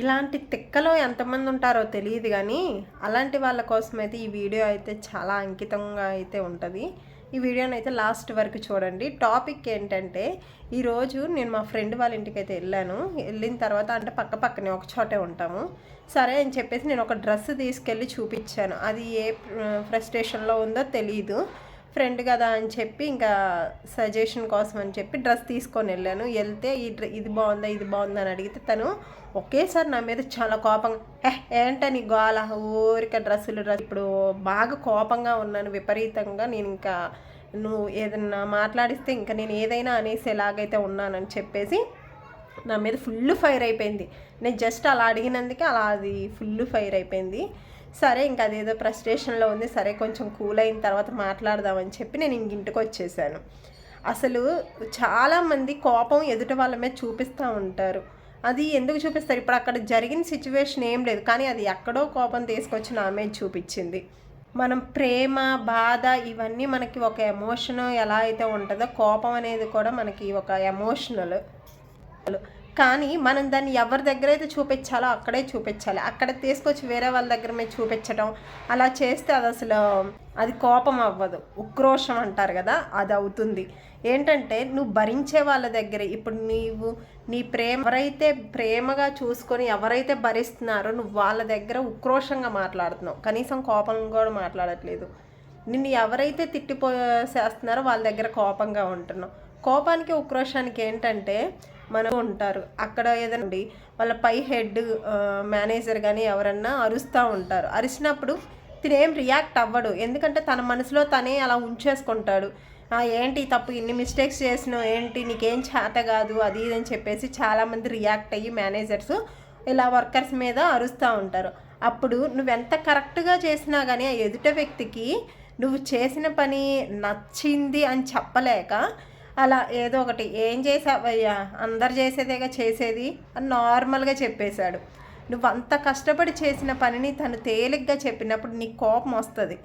ఇలాంటి తిక్కలో ఎంతమంది ఉంటారో తెలియదు కానీ అలాంటి వాళ్ళ కోసం అయితే ఈ వీడియో అయితే చాలా అంకితంగా అయితే ఉంటుంది. ఈ వీడియోని అయితే లాస్ట్ వరకు చూడండి. టాపిక్ ఏంటంటే ఈరోజు నేను మా ఫ్రెండ్ వాళ్ళ ఇంటికి అయితే వెళ్ళాను. వెళ్ళిన తర్వాత అంటే పక్క పక్కనే ఒక చోటే ఉంటాము. సరే అని చెప్పేసి నేను ఒక డ్రెస్ తీసుకెళ్ళి చూపించాను. అది ఏ ఫ్రస్ట్రేషన్లో ఉందో తెలియదు ఫ్రెండ్ కదా అని చెప్పి ఇంకా సజెషన్ కోసం అని చెప్పి డ్రెస్ తీసుకొని వెళ్ళాను. వెళ్తే ఈ డ్ర ఇది బాగుందా ఇది బాగుందా అని అడిగితే తను ఒకేసారి నా మీద చాలా కోపంగా ఏ ఏంటని గోల? ఊరిక డ్రెస్సులు డ్రెస్ ఇప్పుడు బాగా కోపంగా ఉన్నాను విపరీతంగా. నేను ఇంకా నువ్వు ఏదన్నా మాట్లాడిస్తే ఇంకా నేను ఏదైనా అనేసేలాగైతే ఉన్నానని చెప్పేసి నా మీద ఫుల్ ఫైర్ అయిపోయింది. నేను జస్ట్ అలా అడిగినందుకే అలా అది ఫుల్ ఫైర్ అయిపోయింది. సరే ఇంకా అదేదో ఫ్రస్ట్రేషన్లో ఉంది సరే కొంచెం కూల్ అయిన తర్వాత మాట్లాడదామని చెప్పి నేను ఇంక ఇంటికి వచ్చేసాను. అసలు చాలామంది కోపం ఎదుటి వాళ్ళ మీద చూపిస్తూ ఉంటారు. అది ఎందుకు చూపిస్తారు? ఇప్పుడు అక్కడ జరిగిన సిచ్యువేషన్ ఏం లేదు కానీ అది ఎక్కడో కోపం తీసుకొచ్చి నా మీద చూపించింది. మనం ప్రేమ బాధ ఇవన్నీ మనకి ఒక ఎమోషన్ ఎలా అయితే ఉంటుందో కోపం అనేది కూడా మనకి ఒక ఎమోషనల్ కానీ మనం దాన్ని ఎవరి దగ్గర అయితే చూపించాలో అక్కడే చూపించాలి. అక్కడ తీసుకొచ్చి వేరే వాళ్ళ దగ్గర మీద చూపించడం అలా చేస్తే అది అసలు అది కోపం అవ్వదు. ఉక్రోషం అంటారు కదా అది అవుతుంది. ఏంటంటే నువ్వు భరించే వాళ్ళ దగ్గర. ఇప్పుడు నీవు నీ ప్రేమ ఎవరైతే ప్రేమగా చూసుకొని ఎవరైతే భరిస్తున్నారో నువ్వు వాళ్ళ దగ్గర ఉక్రోషంగా మాట్లాడుతున్నావు. కనీసం కోపం కూడా మాట్లాడట్లేదు. నిన్ను ఎవరైతే తిట్టిపోసేస్తున్నారో వాళ్ళ దగ్గర కోపంగా ఉంటున్నావు. కోపానికి ఉక్రోషానికి ఏంటంటే మనం ఉంటారు. అక్కడ ఏదండి వాళ్ళ పై హెడ్ మేనేజర్ కానీ ఎవరన్నా అరుస్తూ ఉంటారు. అరిచినప్పుడు తినేం రియాక్ట్ అవ్వడు. ఎందుకంటే తన మనసులో తనే అలా ఉంచేసుకుంటాడు. ఏంటి తప్పు? ఇన్ని మిస్టేక్స్ చేసినావు. ఏంటి? నీకేం చేత కాదు. అది ఇది అని చెప్పేసి చాలామంది రియాక్ట్ అయ్యి మేనేజర్స్ ఇలా వర్కర్స్ మీద అరుస్తూ ఉంటారు. అప్పుడు నువ్వెంత కరెక్ట్గా చేసినా కానీ ఆ ఎదుట వ్యక్తికి నువ్వు చేసిన పని నచ్చింది అని చెప్పలేక అలా ఏదో ఒకటి. ఏం చేసావయ్యా? అందరు చేసేదేగా చేసేది? అని నార్మల్గా చెప్పేశాడు. నువ్వు అంత కష్టపడి చేసిన పనిని తను తేలిగ్గా చెప్పినప్పుడు నీకు కోపం వస్తుంది.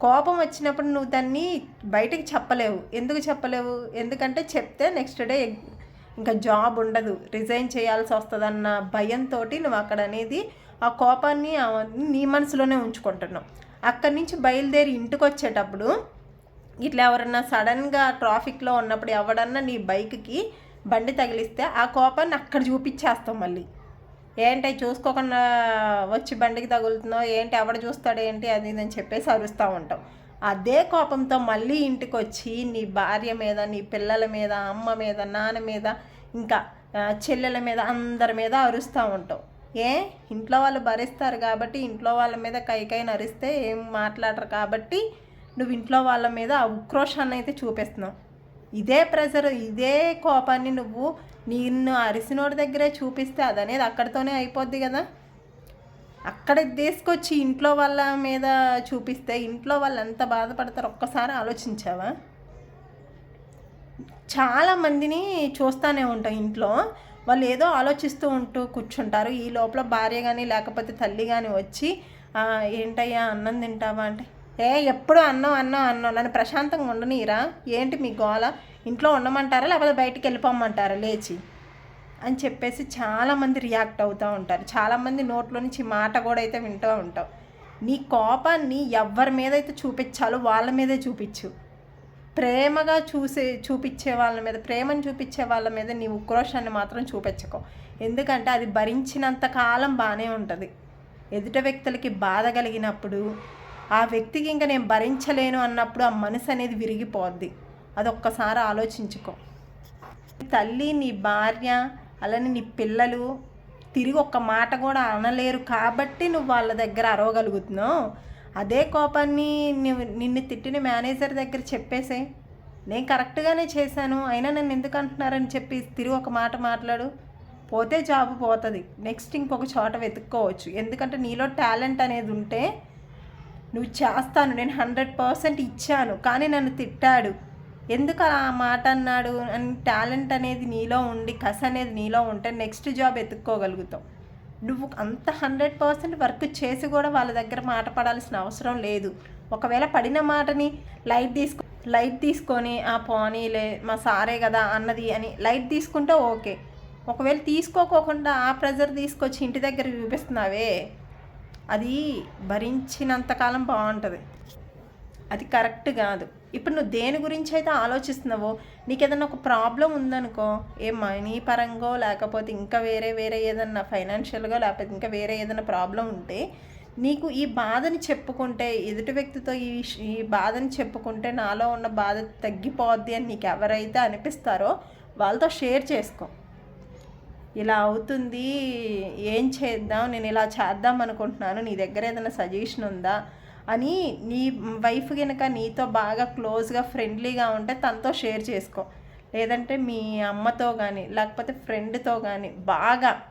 కోపం వచ్చినప్పుడు నువ్వు దాన్ని బయటికి చెప్పలేవు. ఎందుకు చెప్పలేవు? ఎందుకంటే చెప్తే నెక్స్ట్ డే ఇంకా జాబ్ ఉండదు. రిజైన్ చేయాల్సి వస్తుందన్న భయంతో నువ్వు అక్కడ అనేది ఆ కోపాన్ని నీ మనసులోనే ఉంచుకుంటున్నావు. అక్కడి నుంచి బయలుదేరి ఇంటికి వచ్చేటప్పుడు ఇట్లా ఎవరన్నా సడన్గా ట్రాఫిక్లో ఉన్నప్పుడు ఎవడన్నా నీ బైక్కి బండి తగిలిస్తే ఆ కోపాన్ని అక్కడ చూపించేస్తాం మళ్ళీ. ఏంటి చూసుకోకుండా వచ్చి బండికి తగులుతున్నావు? ఏంటి ఎవడ చూస్తాడు ఏంటి? అది అని చెప్పేసి అరుస్తూ ఉంటాం. అదే కోపంతో మళ్ళీ ఇంటికి వచ్చి నీ భార్య మీద నీ పిల్లల మీద అమ్మ మీద నాన్న మీద ఇంకా చెల్లెల మీద అందరి మీద అరుస్తూ ఉంటాం. ఏ? ఇంట్లో వాళ్ళు భరిస్తారు కాబట్టి ఇంట్లో వాళ్ళ మీద కైకైన అరిస్తే ఏం మాట్లాడరు కాబట్టి నువ్వు ఇంట్లో వాళ్ళ మీద ఆ ఉక్రోషాన్ని అయితే చూపిస్తున్నావు. ఇదే ప్రెజర్ ఇదే కోపాన్ని నువ్వు నిన్ను అరిసినోడి దగ్గరే చూపిస్తే అదనేది అక్కడితోనే అయిపోద్ది కదా? అక్కడ తీసుకొచ్చి ఇంట్లో వాళ్ళ మీద చూపిస్తే ఇంట్లో వాళ్ళు ఎంత బాధపడతారు ఒక్కసారి ఆలోచించావా? చాలా మందిని చూస్తూనే ఉంటాం ఇంట్లో. వాళ్ళు ఏదో ఆలోచిస్తూ ఉంటూ కూర్చుంటారు. ఈ లోపల భార్య కానీ లేకపోతే తల్లి కానీ వచ్చి ఏంటయ్యా అన్నం తింటావా? అంటే ఏ ఎప్పుడు అన్నం అన్నం అన్నం. నన్ను ప్రశాంతంగా ఉండనీరా ఏంటి మీ గోల? ఇంట్లో ఉండమంటారా? లేకపోతే బయటికి వెళ్ళిపోమంటారా లేచి. అని చెప్పేసి చాలామంది రియాక్ట్ అవుతూ ఉంటారు. చాలామంది నోట్లో నుంచి మాట కూడా అయితే వింటూ ఉంటాం. నీ కోపాన్ని ఎవరి మీద అయితే చూపించాలో వాళ్ళ మీదే చూపించు. ప్రేమగా చూసే చూపించే వాళ్ళ మీద ప్రేమను చూపించే వాళ్ళ మీద నీ ఉక్రోషాన్ని మాత్రం చూపించకో. ఎందుకంటే అది భరించినంత కాలం బాగానే ఉంటుంది. ఎదుట వ్యక్తులకి బాధ కలిగినప్పుడు ఆ వ్యక్తికి ఇంకా నేను భరించలేను అన్నప్పుడు ఆ మనసు అనేది విరిగిపోద్ది. అది ఒక్కసారి ఆలోచించుకో తల్లి నీ భార్య అలానే నీ పిల్లలు తిరిగి ఒక్క మాట కూడా అనలేరు కాబట్టి నువ్వు వాళ్ళ దగ్గర అరవగలుగుతున్నావు. అదే కోపాన్ని నిన్ను తిట్టిన మేనేజర్ దగ్గర చెప్పేసే. నేను కరెక్ట్గానే చేశాను అయినా నన్ను ఎందుకు అంటున్నారని చెప్పి తిరిగి ఒక మాట మాట్లాడు. పోతే జాబ్ పోతుంది. నెక్స్ట్ ఇంకొక చోట వెతుక్కోవచ్చు. ఎందుకంటే నీలో టాలెంట్ అనేది ఉంటే నువ్వు చేస్తాను నేను హండ్రెడ్ పర్సెంట్ ఇచ్చాను కానీ నన్ను తిట్టాడు. ఎందుకు అలా ఆ మాట అన్నాడు? అని టాలెంట్ అనేది నీలో ఉండి కస అనేది నీలో ఉంటే నెక్స్ట్ జాబ్ ఎత్తుక్కోగలుగుతావు నువ్వు అంత హండ్రెడ్ పర్సెంట్ వర్క్ చేసి కూడా వాళ్ళ దగ్గర మాట పడాల్సిన అవసరం లేదు. ఒకవేళ పడిన మాటని లైట్ తీసుకో లైట్ తీసుకొని ఆ పోనీలే మా సారే కదా అన్నది అని లైట్ తీసుకుంటే ఓకే. ఒకవేళ తీసుకోకోకుండా ఆ ప్రెజర్ తీసుకొచ్చి ఇంటి దగ్గర చూపిస్తున్నావే. అది భరించినంతకాలం బాగుంటుంది. అది కరెక్ట్ కాదు. ఇప్పుడు నువ్వు దేని గురించి అయితే ఆలోచిస్తున్నావో నీకు ఏదైనా ఒక ప్రాబ్లం ఉందనుకో ఏ మనీ పరంగో లేకపోతే ఇంకా వేరే వేరే ఏదన్నా ఫైనాన్షియల్గా లేకపోతే ఇంకా వేరే ఏదైనా ప్రాబ్లం ఉంటే నీకు ఈ బాధని చెప్పుకుంటే ఎదుటి వ్యక్తితో ఈ ఈ బాధని చెప్పుకుంటే నాలో ఉన్న బాధ తగ్గిపోద్ది అని నీకు ఎవరైతే అనిపిస్తారో వాళ్ళతో షేర్ చేసుకో. ఇలా అవుతుంది ఏం చేద్దాం నేను ఇలా చేద్దాం అనుకుంటున్నాను నీ దగ్గర ఏదైనా సజెషన్ ఉందా? అని నీ వైఫ్ కనుక నీతో బాగా క్లోజ్గా ఫ్రెండ్లీగా ఉంటే తనతో షేర్ చేసుకో. లేదంటే మీ అమ్మతో కానీ లేకపోతే ఫ్రెండ్తో కానీ బాగా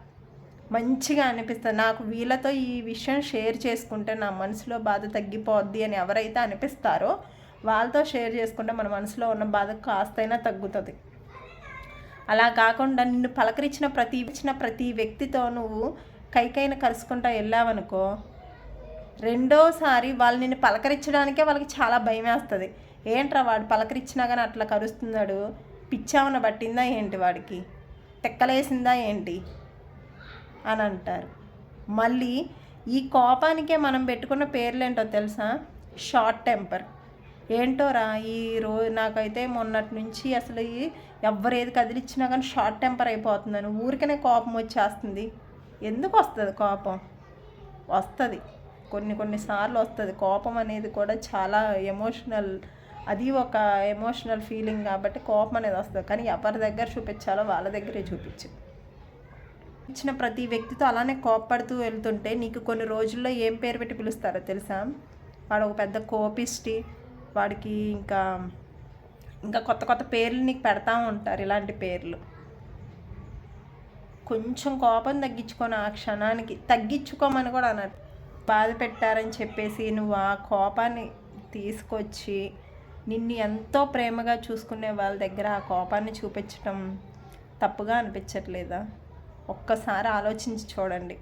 మంచిగా అనిపిస్తుంది నాకు వీళ్ళతో ఈ విషయం షేర్ చేసుకుంటే నా మనసులో బాధ తగ్గిపోద్ది అని ఎవరైతే అనిపిస్తారో వాళ్ళతో షేర్ చేసుకుంటే మన మనసులో ఉన్న బాధ కాస్తైనా తగ్గుతుంది. అలా కాకుండా నిన్ను పలకరించిన ప్రతి ఇచ్చిన ప్రతి వ్యక్తితో నువ్వు కైకైన కలుసుకుంటా వెళ్ళావనుకో రెండోసారి వాళ్ళు నిన్ను పలకరించడానికే వాళ్ళకి చాలా భయం వేస్తుంది ఏంట్రా వాడు పలకరించినా కానీ అట్లా కరుస్తున్నాడు? పిచ్చామన పట్టిందా ఏంటి వాడికి? తెక్కలేసిందా ఏంటి? అని అంటారు. మళ్ళీ ఈ కోపానికే మనం పెట్టుకున్న పేర్లేంటో తెలుసా? Short temper. ఏంటోరా ఈ రోజు నాకైతే మొన్నటి నుంచి అసలు ఈ ఎవ్వరు ఏది కదిలిచ్చినా కానీ షార్ట్ టెంపర్ అయిపోతుందని ఊరికనే కోపం వచ్చేస్తుంది. ఎందుకు వస్తుంది కోపం? వస్తుంది. కొన్ని కొన్నిసార్లు వస్తుంది. కోపం అనేది కూడా చాలా ఎమోషనల్ అది ఒక ఎమోషనల్ ఫీలింగ్ కాబట్టి కోపం అనేది వస్తుంది. కానీ ఎవరి దగ్గర చూపించాలో వాళ్ళ దగ్గరే చూపించు. ఇచ్చిన ప్రతి వ్యక్తితో అలానే కోప్పడుతూ వెళ్తుంటే నీకు కొన్ని రోజుల్లో ఏం పేరు పెట్టి పిలుస్తారో తెలుసా? వాడు ఒక పెద్ద కోపిస్టి వాడికి ఇంకా ఇంకా కొత్త కొత్త పేర్లు నీకు పెడతా ఉంటారు ఇలాంటి పేర్లు. కొంచెం కోపం తగ్గించుకొని ఆ క్షణానికి. తగ్గించుకోమని కూడా అన్నట్టు బాధ పెట్టారని చెప్పేసి నువ్వు ఆ కోపాన్ని తీసుకొచ్చి నిన్ను ఎంతో ప్రేమగా చూసుకునే వాళ్ళ దగ్గర ఆ కోపాన్ని చూపించటం తప్పుగా అనిపించట్లేదా? ఒక్కసారి ఆలోచించి చూడండి.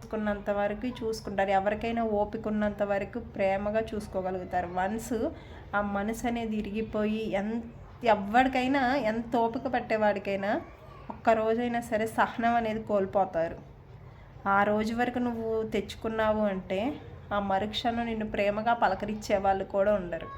చూసుకున్నంత వరకు చూసుకుంటారు. ఎవరికైనా ఓపిక ఉన్నంత వరకు ప్రేమగా చూసుకోగలుగుతారు. వన్స్ ఆ మనసు అనేది ఇరిగిపోయి ఎంత ఎవరికైనా ఎంత ఓపిక పట్టేవాడికైనా ఒక్క రోజైనా సరే సహనం అనేది కోల్పోతారు. ఆ రోజు వరకు నువ్వు తెచ్చుకున్నావు అంటే ఆ మరుక్షణం నిన్ను ప్రేమగా పలకరించే వాళ్ళు కూడా ఉండరు.